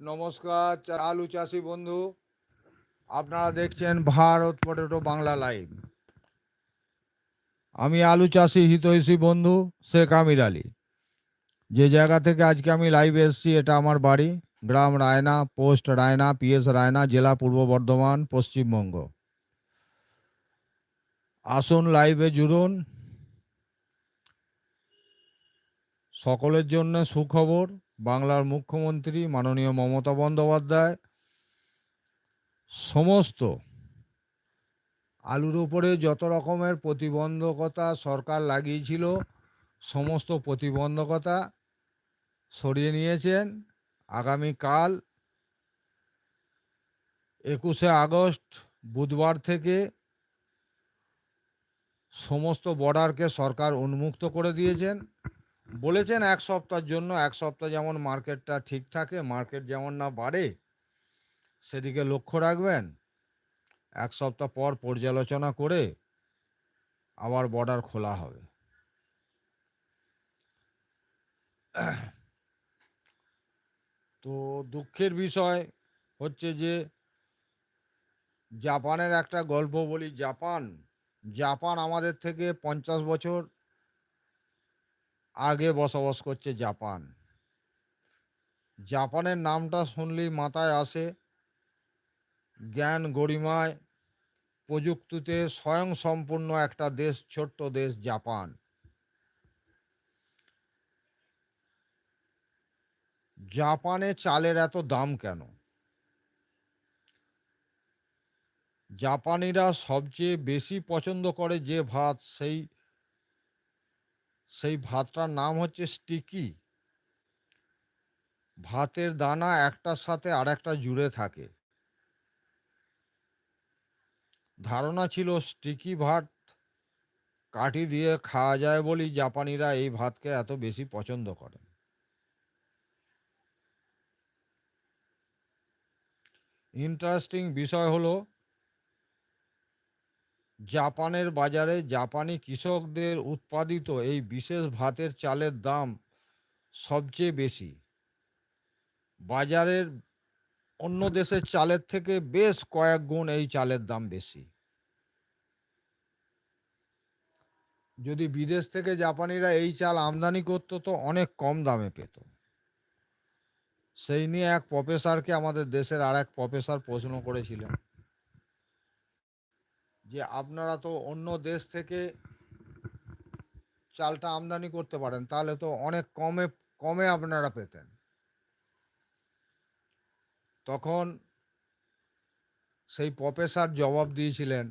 নমস্কার আলু চাষি বন্ধু। আপনারা দেখছেন ভারত পটেটো বাংলা লাইভ। আমি আলু চাষি হিতৈষী বন্ধু, শেখ আমির আলী। যে জায়গা থেকে আজকে আমি লাইভে এসেছি, এটা আমার বাড়ি, গ্রাম রায়না, পোস্ট রায়না, পিএস রায়না, জেলা পূর্ব বর্ধমান, পশ্চিমবঙ্গ। আসুন লাইভে জুড়ুন। সকলের জন্য সুখবর। বাংলার মুখ্যমন্ত্রী মাননীয় মমতা বন্দ্যোপাধ্যায়, সমস্ত আলুর উপরে যত রকমের প্রতিবন্ধকতা সরকার লাগিয়েছিল, সমস্ত প্রতিবন্ধকতা সরিয়ে নিয়েছেন। আগামীকাল একুশে আগস্ট, বুধবার থেকে সমস্ত বর্ডারকে সরকার উন্মুক্ত করে দিয়েছেন। বলেছেন এক সপ্তাহের জন্য, এক সপ্তাহ যেমন মার্কেটটা ঠিক থাকে, মার্কেট যেমন না বাড়ে, সেদিকে লক্ষ্য রাখবেন। এক সপ্তাহ পর পর্যালোচনা করে আবার বর্ডার খোলা হবে। তো দুঃখের বিষয় হচ্ছে যে, জাপানের একটা গল্প বলি, জাপান জাপান আমাদের থেকে পঞ্চাশ বছর আগে বসবাস করছে জাপান। জাপানের নামটা শুনলেই মাথায় আসে, জ্ঞান গরিমায় প্রযুক্তিতে স্বয়ং সম্পূর্ণ একটা দেশ, ছোট্ট দেশ জাপান। জাপানে চালের এত দাম কেন? জাপানিরা সবচেয়ে বেশি পছন্দ করে যে ভাত, সেই সেই ভাতটার নাম হচ্ছে স্টিকি। ভাতের দানা একটার সাথে আরেকটা জুড়ে থাকে। ধারণা ছিল স্টিকি ভাত কাঠি দিয়ে খাওয়া যায় বলেই জাপানিরা এই ভাতকে এত বেশি পছন্দ করে ইন্টারেস্টিং বিষয় হলো জাপানের বাজারে জাপানি কৃষকদের উৎপাদিত এই বিশেষ ভাতের চালের দাম সবচেয়ে বেশি। বাজারের অন্য দেশের চালের থেকে বেশ কয়েক গুণ এই চালের দাম বেশি। যদি বিদেশ থেকে জাপানিরা এই চাল আমদানি করতো তো অনেক কম দামে পেত। সেই নিয়ে এক প্রফেসরকে আমাদের দেশের আর এক প্রফেসর প্রশ্ন করেছিলেন। যে আপনারা তো অন্য দেশ থেকে চালটা আমদানি করতে পারেন, তাহলে তো অনেক কমে কমে আপনারা পেতেন। তখন সেই প্রফেসর জবাব দিয়েছিলেন,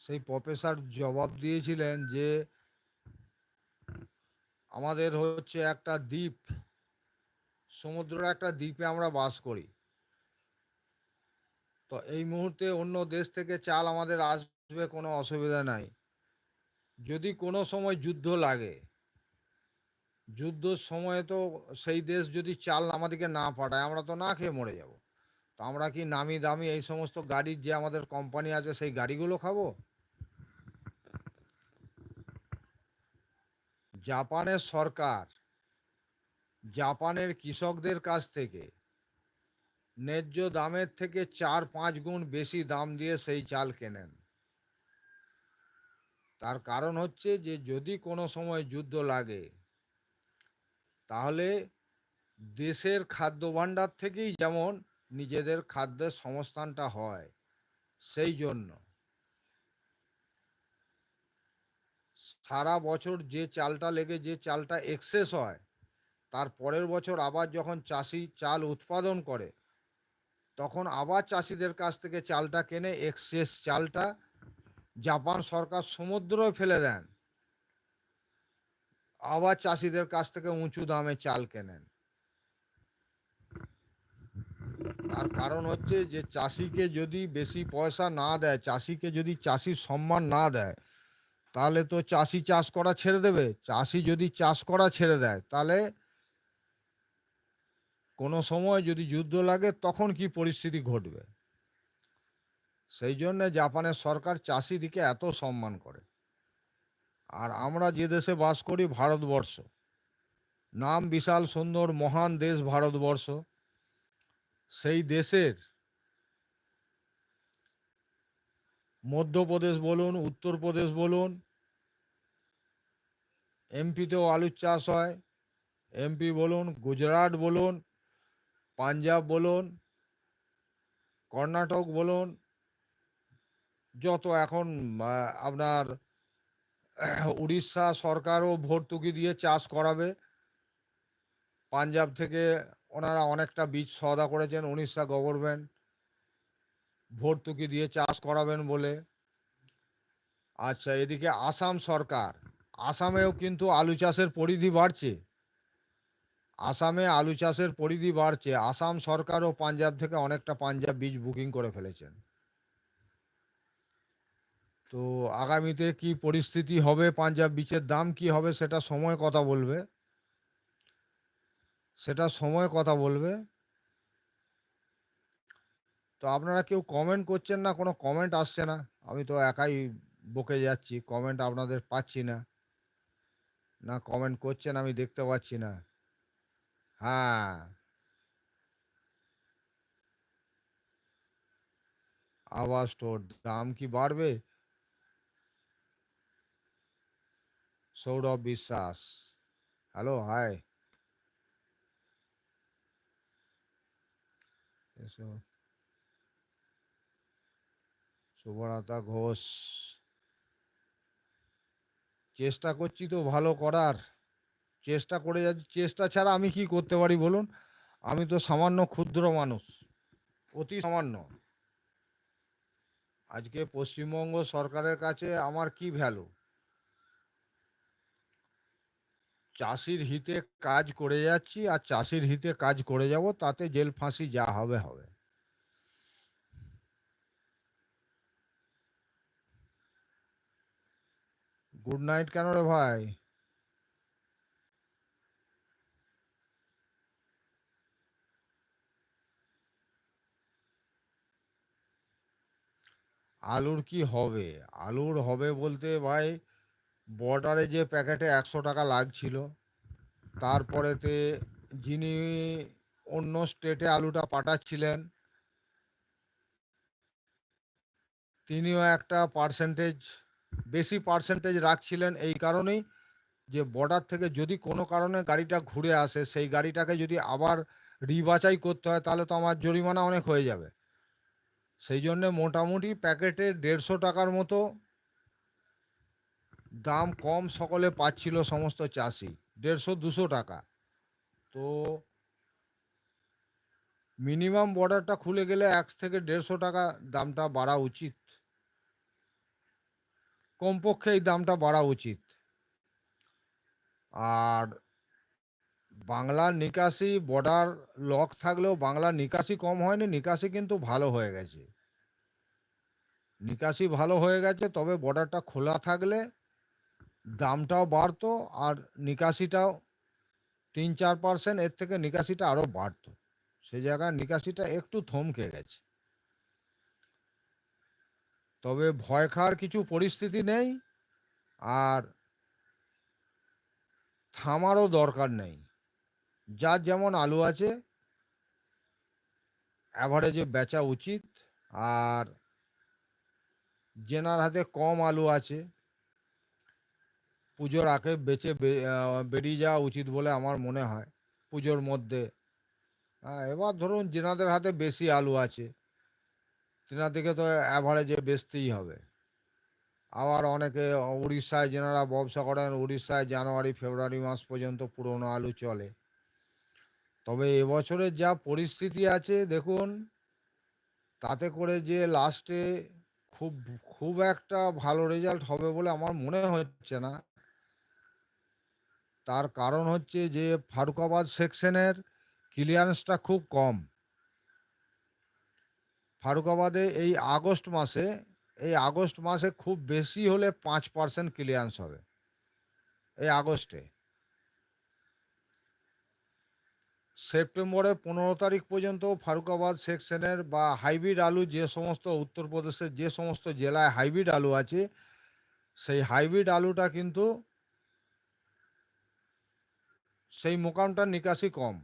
সেই প্রফেসর জবাব দিয়েছিলেন যে, আমাদের হচ্ছে একটা দ্বীপ। সমুদ্রের একটা দ্বীপে আমরা বাস করি। তো এই মুহূর্তে অন্য দেশ থেকে চাল আমাদের আসবে কোনো অসুবিধা নাই। যদি কোনো সময় যুদ্ধ লাগে, যুদ্ধর সময়ে তো সেই দেশ যদি চাল আমাদেরকে না পাঠায়, আমরা তো না খেয়ে মরে যাব। তো আমরা কি নামি দামি এই সমস্ত গাড়ির যে আমাদের কোম্পানি আছে, সেই গাড়িগুলো খাব? জাপানের সরকার জাপানের কৃষকদের কাছ থেকে। ন্যায্য দামের থেকে চার পাঁচ গুণ বেশি দাম দিয়ে সেই চাল কেনেন। তার কারণ হচ্ছে যে, যদি কোনো সময় যুদ্ধ লাগে, তাহলে দেশের খাদ্য ভাণ্ডার থেকেই যেমন নিজেদের খাদ্যের সংস্থানটা হয়, সেই জন্য। সারা বছর যে চালটা লেগে, যে চালটা এক্সেস হয় তার পরের বছর আবার যখন চাষি চাল উৎপাদন করে, তখন আবার চাষিদের কাছ থেকে চালটা কেনে, এক্সেস চালটা জাপান সরকার সমুদ্রে ফেলে দেন। আবার চাষিদের কাছ থেকে উঁচু দামে চাল কেনেন। তার কারণ হচ্ছে যে, চাষিকে যদি বেশি পয়সা না দেয়, চাষিকে যদি চাষির সম্মান না দেয়, তাহলে তো চাষি চাষ করা ছেড়ে দেবে। চাষি যদি চাষ করা ছেড়ে দেয়, তাহলে কোনো সময় যদি যুদ্ধ লাগে, তখন কি পরিস্থিতি ঘটবে? সেই জন্য জাপানের সরকার চাষিদিকে এত সম্মান করে। আর আমরা যে দেশে বাস করি, ভারতবর্ষ। নাম বিশাল, সুন্দর, মহান দেশ ভারতবর্ষ। সেই দেশের মধ্যপ্রদেশ বলুন, উত্তরপ্রদেশ বলুন, এমপিতেও আলুর চাষ হয়, এমপি বলুন, গুজরাট বলুন পাঞ্জাব বলুন, কর্ণাটক বলুন, যত এখন আপনার, উড়িষ্যা সরকারও ভর্তুকি দিয়ে চাষ করাবে। পাঞ্জাব থেকে ওনারা অনেকটা বীজ সওদা করেছেন, উড়িষ্যা গভর্নমেন্ট ভর্তুকি দিয়ে চাষ করাবেন বলে। আচ্ছা এদিকে আসাম সরকার, আসামেও কিন্তু আলু চাষের পরিধি বাড়ছে। আসামে আলু চাষের পরিধি বাড়ছে। আসাম সরকারও পাঞ্জাব থেকে অনেকটা পাঞ্জাব বীজ বুকিং করে ফেলেছেন। তো আগামীতে কি পরিস্থিতি হবে? পাঞ্জাব বীজের দাম কি হবে? সেটা সময় কথা বলবে। সেটা সময় কথা বলবে। তো আপনারা কেউ কমেন্ট করছেন না? কোনো কমেন্ট আসছে না? আমি তো একাই বকে যাচ্ছি। কমেন্ট আপনাদের পাচ্ছি না। না কমেন্ট করছেন আমি দেখতে পাচ্ছি না। হ্যাঁ। আওয়াজ তোর দাম কি বাড়বে? সৌরভ বিশ্বাস। Hello, hi. সুবর্ণতা ঘোষ। চেষ্টা করছি তো ভালো করার। চেষ্টা করে যাচ্ছি। চেষ্টা ছাড়া আমি কি করতে পারি বলুন? আমি তো সামান্য ক্ষুদ্র মানুষ, অতি সামান্য। আজকে পশ্চিমবঙ্গ সরকারের কাছে আমার কি ভ্যালু চাষির হিতে কাজ করে যাচ্ছি আর চাষির হিতে কাজ করে যাব, তাতে জেল ফাঁসি যা হবে হবে। গুড নাইট কেন রে ভাই? আলুর কি হবে? আলুর হবে বলতে ভাই বর্ডারে যে প্যাকেটে একশো টাকা লাগছিল, তারপরেতে যিনি অন্য স্টেটে আলুটা পাঠাচ্ছিলেন, তিনিও একটা পার্সেন্টেজ বেশি পার্সেন্টেজ রাখছিলেন এই কারণেই যে বর্ডার থেকে যদি কোনো কারণে গাড়িটা ঘুরে আসে, সেই গাড়িটাকে যদি আবার রিবাচাই করতে হয়, তাহলে তো আমার জরিমানা অনেক হয়ে যাবে। সেই জন্যে মোটামুটি প্যাকেটে দেড়শো টাকার মতো দাম কম সকলে পাচ্ছিল সমস্ত চাষি। দেড়শো, দুশো টাকা। তো মিনিমাম বর্ডারটা খুলে গেলে এক থেকে দেড়শো টাকা দামটা বাড়া উচিত। কমপক্ষে এই দামটা বাড়া উচিত। আর বাংলার নিকাশি বর্ডার লক থাকলেও বাংলার নিকাশি কম হয়নি, নিকাশি কিন্তু ভালো হয়ে গেছে। নিকাশি ভালো হয়ে গেছে, তবে বর্ডারটা খোলা থাকলে দামটাও বাড়তো আর নিকাশিটাও তিন চার পার্সেন্ট এর থেকে নিকাশিটা আরও বাড়তো। সে জায়গায় নিকাশিটা একটু থমকে গেছে। তবে ভয় খাওয়ার কিছু পরিস্থিতি নেই আর থামারও দরকার নেই। যার যেমন আলু আছে অ্যাভারেজে বেচা উচিত আর জেনার হাতে কম আলু আছে পুজোর আগে বেচে বেরিয়ে যাওয়া উচিত বলে আমার মনে হয় পুজোর মধ্যে। হ্যাঁ, এবার ধরুন যেনাদের হাতে বেশি আলু আছে তেনাদেরকে তো অ্যাভারেজে বেচতেই হবে। আবার অনেকে উড়িষ্যায় যেনারা ব্যবসা করেন উড়িষ্যায় জানুয়ারি ফেব্রুয়ারি মাস পর্যন্ত পুরনো আলু চলে। তবে এবছরের যা পরিস্থিতি আছে দেখুন তাতে করে যে লাস্টে খুব খুব একটা ভালো রেজাল্ট হবে বলে আমার মনে হচ্ছে না। তার কারণ হচ্ছে যে ফারুকাবাদ সেকশনের ক্লিয়ারেন্সটা খুব কম। ফারুকাবাদে এই আগস্ট মাসে, এই আগস্ট মাসে খুব বেশি হলে পাঁচ পার্সেন্ট ক্লিয়ারেন্স হবে। এই আগস্টে। সেপ্টেম্বরে পনেরো তারিখ পর্যন্ত ফারুকাবাদ সেকশনের বা হাইব্রিড আলু যে সমস্ত উত্তরপ্রদেশের যে সমস্ত জেলায় হাইব্রিড আলু আছে, সেই হাইব্রিড আলুটা কিন্তু সেই মোকামটার নিকাশি কম।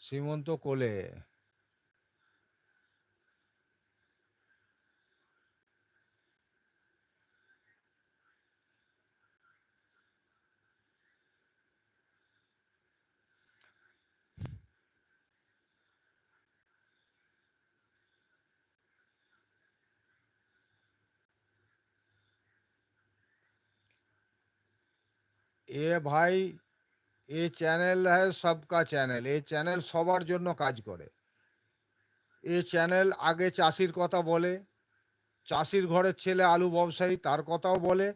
শ্রীমন্ত কোলে। এ ভাই, এ চ্যানেল হ্যাঁ সবকা চ্যানেল এই চ্যানেল সবার জন্য কাজ করে। এ চ্যানেল আগে চাষির কথা বলে, চাষির ঘরের ছেলে আলু ব্যবসায়ী তার কথাও বলে,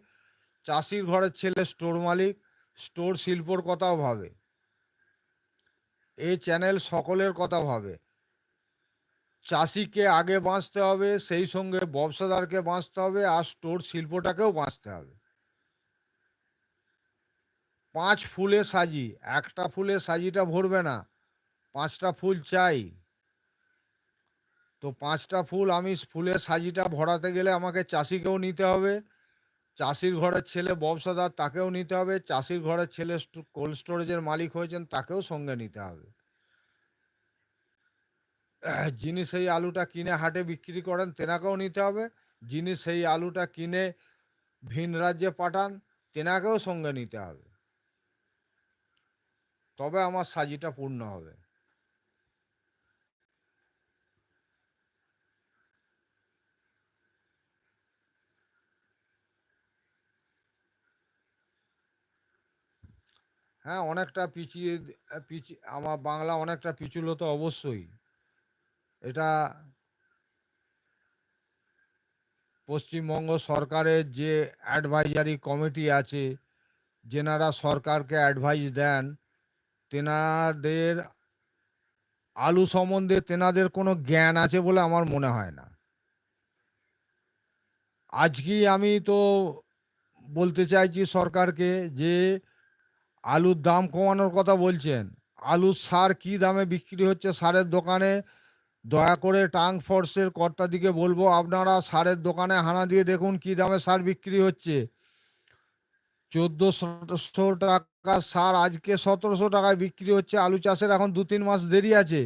চাষির ঘরের ছেলে স্টোর মালিক স্টোর শিল্পর কথাও ভাবে। এই চ্যানেল সকলের কথা ভাবে। চাষিকে আগে বাঁচতে হবে, সেই সঙ্গে ব্যবসাদারকে বাঁচতে হবে, আর স্টোর শিল্পটাকেও বাঁচতে হবে। পাঁচ ফুলে সাজি, একটা ফুলে সাজিটা ভরবে না, পাঁচটা ফুল চাই। তো পাঁচটা ফুল আমি ফুলের সাজিটা ভরাতে গেলে আমাকে চাষিকেও নিতে হবে, চাষির ঘরের ছেলে ব্যবসাদার তাকেও নিতে হবে, চাষির ঘরের ছেলে কোল্ড স্টোরেজের মালিক হয়েছেন তাকেও সঙ্গে নিতে হবে। যিনি সেই আলুটা কিনে হাটে বিক্রি করেন তেনাকেও নিতে হবে, যিনি সেই আলুটা কিনে ভিন রাজ্যে পাঠান তেনাকেও সঙ্গে নিতে হবে। তবে আমার সাজিটা পূর্ণ হবে। হ্যাঁ অনেকটা পিছিয়ে পিছি, আমার বাংলা অনেকটা পিছুলো তো অবশ্যই। এটা পশ্চিমবঙ্গ সরকারের যে অ্যাডভাইজারি কমিটি আছে, যেনারা সরকারকে অ্যাডভাইস দেন তেনাদের আলু সম্বন্ধে তেনাদের কোনো জ্ঞান আছে বলে আমার মনে হয় না। আজকেই আমি তো বলতে চাইছি সরকারকে যে আলুর দাম কমানোর কথা বলছেন, আলুর সার কি দামে বিক্রি হচ্ছে সারের দোকানে? দয়া করে টাং ফোর্সের কর্তাদিকে বলব, আপনারা সারের দোকানে হানা দিয়ে দেখুন কি দামে সার বিক্রি হচ্ছে। চোদ্দোশো টাকা সার, আজকে সতেরোশো টাকায় বিক্রি হচ্ছে আলু চাষের, এখন দু তিন মাস দেরি আছে।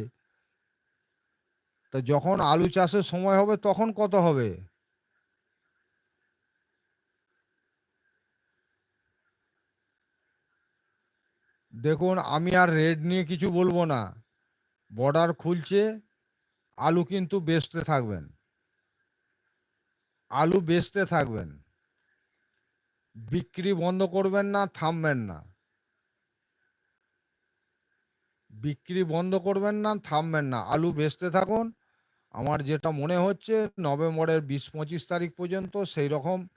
তো যখন আলু চাষের সময় হবে, তখন কত হবে? দেখুন, আমি আর রেড নিয়ে কিছু বলব না। বর্ডার খুলছে, আলু কিন্তু বেচতে থাকবেন। আলু বেচতে থাকবেন। বিক্রি বন্ধ করবেন না, থামবেন না। বিক্রি বন্ধ করবেন না, থামবেন না। আলু বেচতে থাকুন। আমার যেটা মনে হচ্ছে, নভেম্বরের বিশ, পঁচিশ তারিখ পর্যন্ত সেই রকম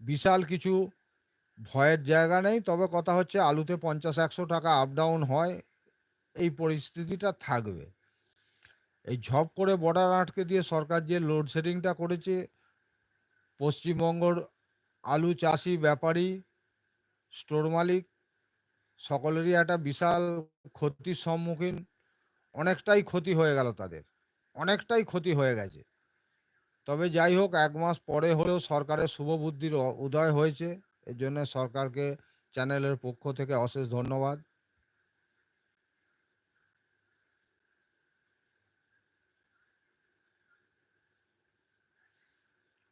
বিশাল কিছু ভয়ের জায়গা নেই। তবে কথা হচ্ছে, আলুতে পঞ্চাশ, একশো টাকা আপ ডাউন হয়। এই পরিস্থিতিটা থাকবে। এই ঝপ করে বর্ডার আটকে দিয়ে সরকার যে লোডশেডিংটা করেছে, পশ্চিমবঙ্গর আলু চাষি ব্যাপারী, স্টোর মালিক, সকলেরই একটা বিশাল ক্ষতির সম্মুখীন। অনেকটাই ক্ষতি হয়ে গেল তাদের। অনেকটাই ক্ষতি হয়ে গেছে। তবে যাই হোক, এক মাস পরে হলেও সরকারের শুভ বুদ্ধির উদয় হয়েছে। এর জন্য সরকারকে, চ্যানেলের পক্ষ থেকে অশেষ ধন্যবাদ।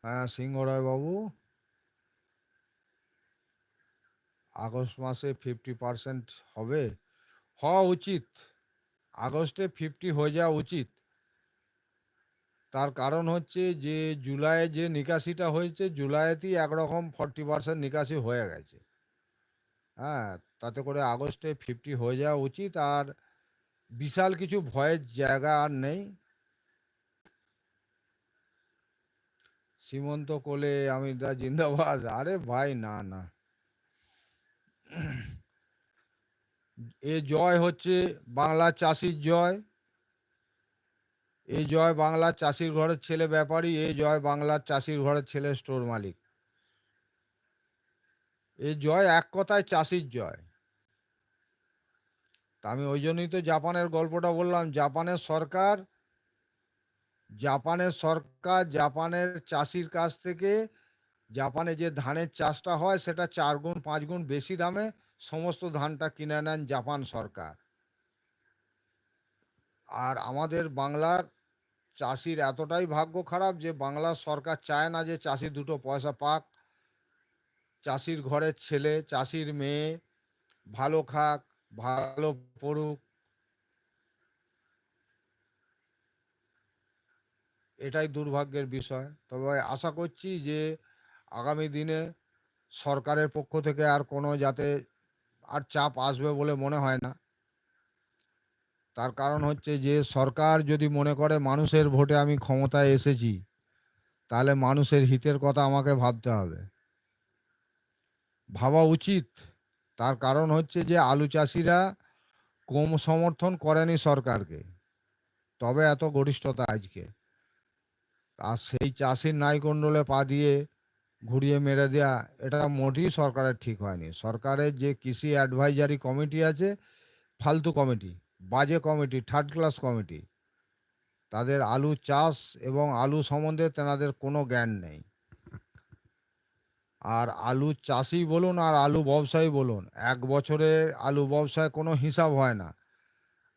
হ্যাঁ সিংহরায় বাবু আগস্ট মাসে ফিফটি পার্সেন্ট হবে, হওয়া উচিত। আগস্টে ফিফটি হয়ে যাওয়া উচিত। তার কারণ হচ্ছে যে, জুলাইয়ে যে নিকাশিটা হয়েছে, জুলাইতেই একরকম ফর্টি পার্সেন্ট নিকাশি হয়ে গেছে। হ্যাঁ তাতে করে আগস্টে ফিফটি হয়ে যাওয়া উচিত, আর বিশাল কিছু ভয়ের জায়গা আর নেই। সীমন্ত কোলে আমি দা জিন্দাবাদ। আরে ভাই, না না। এ জয় হচ্ছে বাংলা চাষির জয়। এই জয় বাংলার চাষির ঘরের ছেলে ব্যাপারী এই জয় বাংলার চাষির ঘরের ছেলে স্টোর মালিক। এই জয় এক কথায় চাষির জয়। তা আমি ওই জন্যই তো জাপানের গল্পটা বললাম, জাপানের সরকার জাপানের সরকার জাপানের চাষির কাছ থেকে জাপানে যে ধানের চাষটা হয়, সেটা চার গুণ, পাঁচ গুণ বেশি দামে সমস্ত ধানটা কিনে নেন জাপান সরকার। আর আমাদের বাংলার চাষির এতটাই ভাগ্য খারাপ যে বাংলার সরকার চায় না যে চাষি দুটো পয়সা পাক। চাষির ঘরের ছেলে, চাষির মেয়ে ভালো খাক, ভালো পড়ুক। এটাই দুর্ভাগ্যের বিষয়। তবে আশা করছি যে আগামী দিনে সরকারের পক্ষ থেকে আর কোনো যাতে আর চাপ আসবে বলে মনে হয় না। তার কারণ হচ্ছে যে সরকার যদি মনে করে মানুষের ভোটে আমি ক্ষমতায় এসেছি, তাহলে মানুষের হিতের কথা আমাকে ভাবতে হবে। ভাবা উচিত। তার কারণ হচ্ছে যে আলু চাষিরা কম সমর্থন করেনি সরকারকে। তবে এত গরিষ্ঠতা আজকে। আর সেই চাষির নাইকণ্ডলে পা দিয়ে ঘুরিয়ে মেরে দেয়া, এটা মোটেই সরকারের ঠিক হয়নি। সরকারের যে কৃষি অ্যাডভাইজারি কমিটি আছে, ফালতু কমিটি বাজে কমিটি থার্ড ক্লাস কমিটি তাদের আলু চাষ এবং আলু সম্বন্ধে তেনাদের কোনো জ্ঞান নেই। আর আলু চাষি বলুন আর আলু ব্যবসায়ী বলুন, এক বছরে আলু ব্যবসায় কোনো হিসাব হয় না।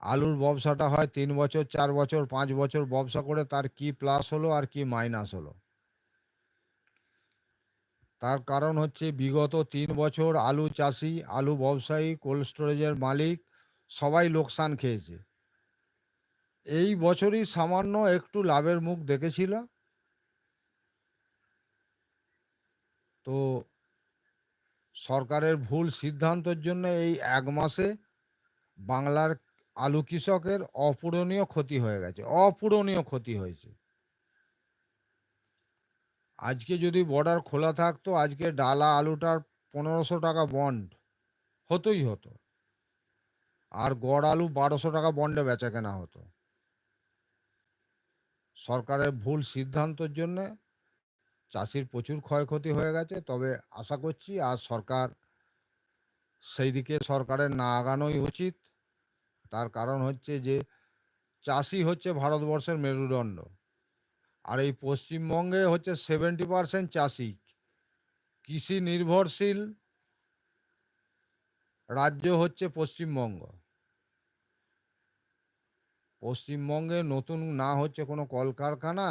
আলুর ব্যবসাটা হয় তিন বছর, চার বছর, পাঁচ বছর ব্যবসা করে তার কি প্লাস হলো আর কি মাইনাস হলো। তার কারণ হচ্ছে বিগত তিন বছর আলু চাষি, আলু ব্যবসায়ী, কোল্ড স্টোরেজের মালিক সবাই লোকসান খেয়েছে। এই বছরই সামান্য একটু লাভের মুখ দেখেছিল। তো সরকারের ভুল সিদ্ধান্তের জন্য এই এক মাসে বাংলার আলু কৃষকের অপূরণীয় ক্ষতি হয়ে গেছে, অপূরণীয় ক্ষতি হয়েছে। আজকে যদি বর্ডার খোলা থাকতো, আজকে ডালা আলুটার পনেরোশো টাকা বন্ড হতোই হতো। আর গড় আলু বারোশো টাকা বন্ডে বেচা কেনা হতো। সরকারের ভুল সিদ্ধান্তের জন্য চাষির প্রচুর ক্ষয়ক্ষতি হয়ে গেছে। তবে আশা করছি আর সরকার সেই দিকে সরকারের না আগানোই উচিত। তার কারণ হচ্ছে যে চাষি হচ্ছে ভারতবর্ষের মেরুদণ্ড। আর এই পশ্চিমবঙ্গে হচ্ছে সেভেন্টি পার্সেন্ট চাষি। কৃষি নির্ভরশীল রাজ্য হচ্ছে পশ্চিমবঙ্গ। পশ্চিমবঙ্গে নতুন না হচ্ছে কোনো কলকারখানা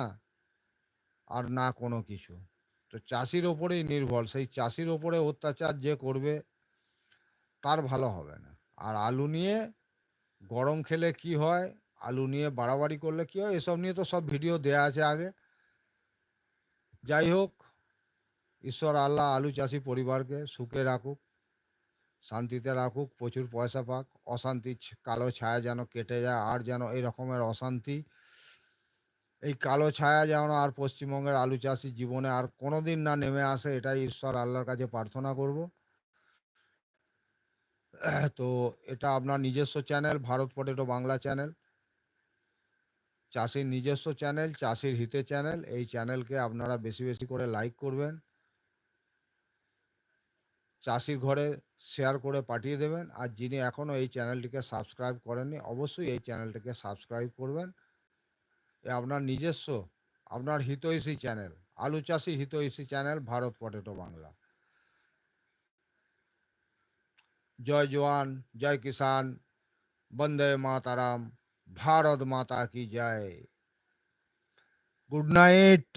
আর না কোনো কিছু। তো চাষির ওপরেই নির্ভর, সেই চাষির ওপরে অত্যাচার যে করবে তার ভালো হবে না। আর আলু নিয়ে গরম খেলে কি হয়? আলু নিয়ে বাড়াবাড়ি করলে কি হয়? এসব নিয়ে তো সব ভিডিও দেয়া আছে আগে। যাই হোক, ঈশ্বর, আল্লাহ আলু চাষি পরিবারকে সুখে রাখুক, শান্তিতে রাখুক, প্রচুর পয়সা পাক, অশান্তি কালো ছায়া যেন কেটে যায়, আর যেন এই রকমের অশান্তি, এই কালো ছায়া যেন আর পশ্চিমবঙ্গের আলু চাষি জীবনে আর কোনোদিন না নেমে আসে, এটাই ঈশ্বর আল্লাহর কাছে প্রার্থনা করব। তো এটা আপনার নিজস্ব channel, Bharat potato Bangla channel. চাষির নিজস্ব চ্যানেল, চাষির হিতে চ্যানেল। এই চ্যানেলকে আপনারা বেশি বেশি করে লাইক করবেন। চাষির ঘরে শেয়ার করে পাঠিয়ে দেবেন। আর যিনি এখনও এই চ্যানেলটিকে সাবস্ক্রাইব করেননি, অবশ্যই এই চ্যানেলটিকে সাবস্ক্রাইব করবেন। এ আপনার নিজস্ব, আপনার হিতৈষী চ্যানেল, আলু চাষি হিতৈষী চ্যানেল, ভারত পটেটো বাংলা। জয় জওয়ান জয় কিষান বন্দে মাতারাম। ভারত মাতা কি জয় গুড নাইট